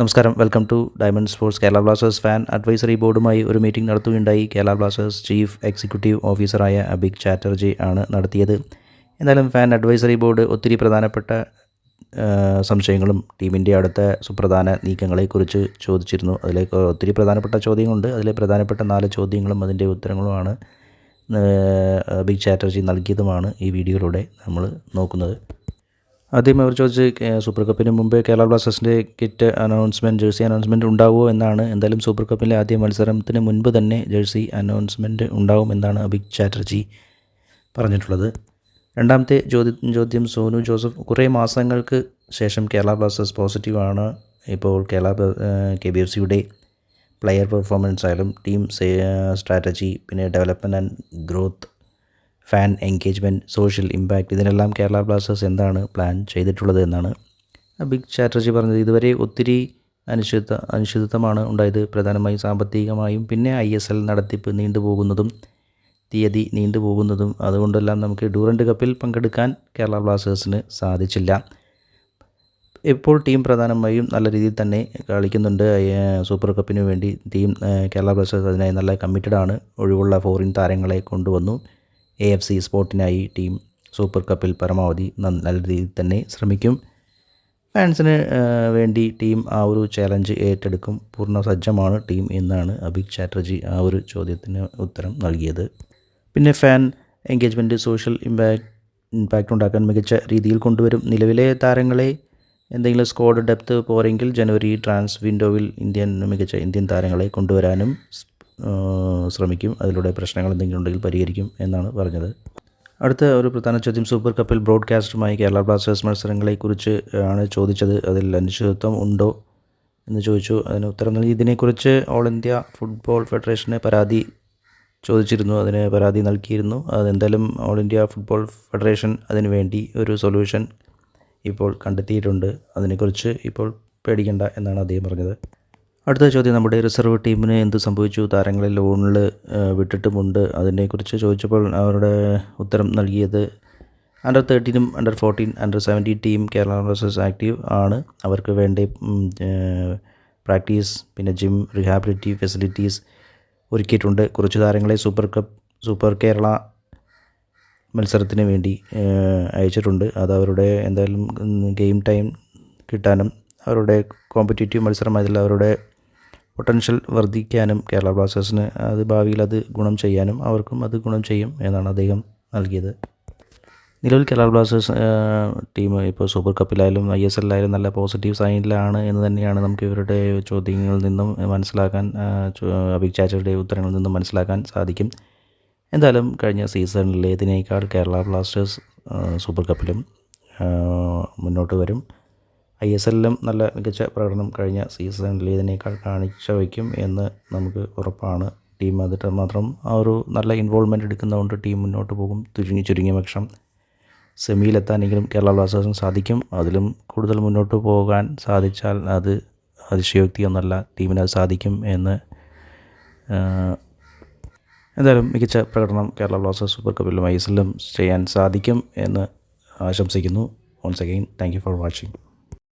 നമസ്കാരം. Welcome to diamond sports Kerala Blasters fan advisory ബോർഡുമായി ഒരു meeting നടത്തുകയുണ്ടായി. കേരള ബ്ലാസ്റ്റേഴ്സ് ചീഫ് എക്സിക്യൂട്ടീവ് ഓഫീസറായ അബിക് ചാറ്റർജി ആണ് നടത്തിയത്. എന്നാലും ഫാൻ അഡ്വൈസറി ബോർഡ് ഒത്തിരി പ്രധാനപ്പെട്ട സംശയങ്ങളും ടീമിന്റെ അടുത്ത സുപ്രധാന നീക്കങ്ങളെക്കുറിച്ച് ചോദിച്ചിരുന്നു. അതിലെ ഒത്തിരി പ്രധാനപ്പെട്ട ചോദ്യങ്ങളുണ്ട്. അതിലെ പ്രധാനപ്പെട്ട നാല് ചോദ്യങ്ങളും അതിന്റെ ഉത്തരങ്ങളുമാണ് അബിക് ചാറ്റർജി നൽകിയതുമാണ് ഈ വീഡിയോയിലൂടെ നമ്മൾ നോക്കുന്നത്. ആദ്യം അവർ ചോദിച്ച് സൂപ്പർ കപ്പിന് മുമ്പേ കേരള ബ്ലാസ്റ്റേഴ്സിന്റെ കിറ്റ് അനൗൺസ്മെന്റ് ജേഴ്സി അനൗൺസ്മെന്റ് ഉണ്ടാവുമോ എന്നാണ്. എന്തായാലും സൂപ്പർ കപ്പിലെ ആദ്യ മത്സരത്തിന് മുൻപ് തന്നെ ജേഴ്സി അനൗൺസ്മെന്റ് ഉണ്ടാവും എന്നാണ് അഭിക് ചാറ്റർജി പറഞ്ഞിട്ടുള്ളത്. രണ്ടാമത്തെ ചോദ്യം ചോദ്യം സോനു ജോസഫ്. കുറേ മാസങ്ങൾക്ക് ശേഷം കേരള ബ്ലാസ്റ്റേഴ്സ് പോസിറ്റീവാണ് ഇപ്പോൾ കേരള കെ ബി എഫ് സിയുടെ പ്ലെയർ പെർഫോമൻസ് ആയാലും ടീം സ്ട്രാറ്റജി പിന്നെ development and growth fan engagement social impact ഇതിനെല്ലാം കേരള ബ്ലാസ്റ്റേഴ്സ് എന്താണ് പ്ലാൻ ചെയ്തിട്ടുള്ളത് എന്നാണ് ബിഗ് ചാറ്റർജി പറഞ്ഞത്. ഇതുവരെ ഒത്തിരി അനിശ്ചിത അനിശ്ചിതത്വമാണ് ഉണ്ടായത്. പ്രധാനമായും സാമ്പത്തികമായും പിന്നെ ഐ എസ് എൽ നടത്തിപ്പ് നീണ്ടുപോകുന്നതും തീയതി നീണ്ടുപോകുന്നതും അതുകൊണ്ടെല്ലാം നമുക്ക് ഡൂറൻഡ് കപ്പിൽ പങ്കെടുക്കാൻ കേരള ബ്ലാസ്റ്റേഴ്സിന് സാധിച്ചില്ല. ഇപ്പോൾ ടീം പ്രധാനമായും നല്ല രീതിയിൽ തന്നെ കളിക്കുന്നുണ്ട്. സൂപ്പർ കപ്പിന് വേണ്ടി ടീം കേരള ബ്ലാസ്റ്റേഴ്സ് അതിനായി നല്ല കമ്മിറ്റഡ് ആണ്. ഒഴിവുള്ള ഫോറിൻ താരങ്ങളെ കൊണ്ടുവന്നു. എ എഫ് സി സ്പോർട്ടിനായി ടീം സൂപ്പർ കപ്പിൽ പരമാവധി നല്ല രീതിയിൽ തന്നെ ശ്രമിക്കും. ഫാൻസിന് വേണ്ടി ടീം ആ ഒരു ചാലഞ്ച് ഏറ്റെടുക്കും. പൂർണ സജ്ജമാണ് ടീം എന്നാണ് അഭിക് ചാറ്റർജി ആ ഒരു ചോദ്യത്തിന് ഉത്തരം നൽകിയത്. പിന്നെ fan engagement social impact impact ഉണ്ടാക്കാൻ മികച്ച രീതിയിൽ കൊണ്ടുവരും. നിലവിലെ താരങ്ങളെ എന്തെങ്കിലും സ്ക്വാഡ് ഡെപ്ത് പോരെങ്കിൽ ജനുവരി ട്രാൻസ് വിൻഡോവിൽ ഇന്ത്യൻ മികച്ച ഇന്ത്യൻ താരങ്ങളെ കൊണ്ടുവരാനും ശ്രമിക്കും. അതിലൂടെ പ്രശ്നങ്ങൾ എന്തെങ്കിലും ഉണ്ടെങ്കിൽ പരിഹരിക്കും എന്നാണ് പറഞ്ഞത്. അടുത്ത ഒരു പ്രധാന ചോദ്യം സൂപ്പർ കപ്പിൽ ബ്രോഡ്കാസ്റ്റുമായി കേരള ബ്ലാസ്റ്റേഴ്സ് മത്സരങ്ങളെക്കുറിച്ച് ആണ് ചോദിച്ചത്. അതിൽ അനിശ്ചിതത്വം ഉണ്ടോ എന്ന് ചോദിച്ചു. അതിന് ഉത്തരം നൽകി. ഇതിനെക്കുറിച്ച് ഓൾ ഇന്ത്യ ഫുട്ബോൾ ഫെഡറേഷന് പരാതി ചോദിച്ചിരുന്നു. അതിന് പരാതി നൽകിയിരുന്നു. അതെന്തായാലും ഓൾ ഇന്ത്യ ഫുട്ബോൾ ഫെഡറേഷൻ അതിന് വേണ്ടി ഒരു സൊല്യൂഷൻ ഇപ്പോൾ കണ്ടെത്തിയിട്ടുണ്ട്. അതിനെക്കുറിച്ച് ഇപ്പോൾ പേടിക്കേണ്ട എന്നാണ് അദ്ദേഹം പറഞ്ഞത്. അടുത്ത ചോദ്യം നമ്മുടെ റിസർവ് ടീമിന് എന്ത് സംഭവിച്ചു? താരങ്ങളെ ലോണിൽ വിട്ടിട്ടുമുണ്ട്. അതിനെക്കുറിച്ച് ചോദിച്ചപ്പോൾ അവരുടെ ഉത്തരം നൽകിയത് under തേർട്ടീനും under fourteen under seventeen team Kerala Blasters active ആണ്. അവർക്ക് വേണ്ട പ്രാക്ടീസ് പിന്നെ ജിം റിഹാബിലിറ്റി ഫെസിലിറ്റീസ് ഒരുക്കിയിട്ടുണ്ട്. കുറച്ച് താരങ്ങളെ സൂപ്പർ കപ്പ് സൂപ്പർ കേരള മത്സരത്തിന് വേണ്ടി അയച്ചിട്ടുണ്ട്. അത് അവരുടെ എന്തായാലും ഗെയിം ടൈം കിട്ടാനും അവരുടെ കോമ്പറ്റേറ്റീവ് മത്സരം അതിൽ അവരുടെ പൊട്ടൻഷ്യൽ വർദ്ധിക്കാനും കേരള ബ്ലാസ്റ്റേഴ്സിന് അത് ഭാവിയിൽ അത് ഗുണം ചെയ്യാനും അവർക്കും അത് ഗുണം ചെയ്യും എന്നാണ് അദ്ദേഹം നൽകിയത്. നിലവിൽ കേരള ബ്ലാസ്റ്റേഴ്സ് ടീം ഇപ്പോൾ സൂപ്പർ കപ്പിലായാലും ഐ എസ് എല്ലായാലും നല്ല പോസിറ്റീവ് സൈനിലാണ് എന്ന് തന്നെയാണ് നമുക്ക് ഇവരുടെ ചോദ്യങ്ങളിൽ നിന്നും മനസ്സിലാക്കാൻ അഭിക് ഉത്തരങ്ങളിൽ നിന്നും മനസ്സിലാക്കാൻ സാധിക്കും. എന്തായാലും കഴിഞ്ഞ സീസണിലേതിനേക്കാൾ കേരള ബ്ലാസ്റ്റേഴ്സ് സൂപ്പർ കപ്പിലും മുന്നോട്ട് വരും. ഐ എസ് എല്ലിലും നല്ല മികച്ച പ്രകടനം കഴിഞ്ഞ സീസണിലേതിനേക്കാൾ കാണിച്ച വയ്ക്കും എന്ന് നമുക്ക് ഉറപ്പാണ്. ടീം അതിട്ട് മാത്രം ആ ഒരു നല്ല ഇൻവോൾവ്മെന്റ് എടുക്കുന്നതുകൊണ്ട് ടീം മുന്നോട്ട് പോകും ചുരുങ്ങി ചുരുങ്ങിയ പക്ഷം. സെമിയിലെത്താനെങ്കിലും കേരള ബ്ലാസ്റ്റേഴ്സിന് സാധിക്കും. അതിലും കൂടുതൽ മുന്നോട്ട് പോകാൻ സാധിച്ചാൽ അത് അതിശയോക്തിയൊന്നല്ല. ടീമിന് അത് സാധിക്കും എന്ന് എന്തായാലും മികച്ച പ്രകടനം കേരള ബ്ലാസ്റ്റേഴ്സ് സൂപ്പർ കപ്പിലും ഐ എസ് എല്ലിലും ചെയ്യാൻ സാധിക്കും എന്ന് ആശംസിക്കുന്നു. Once again thank you for watching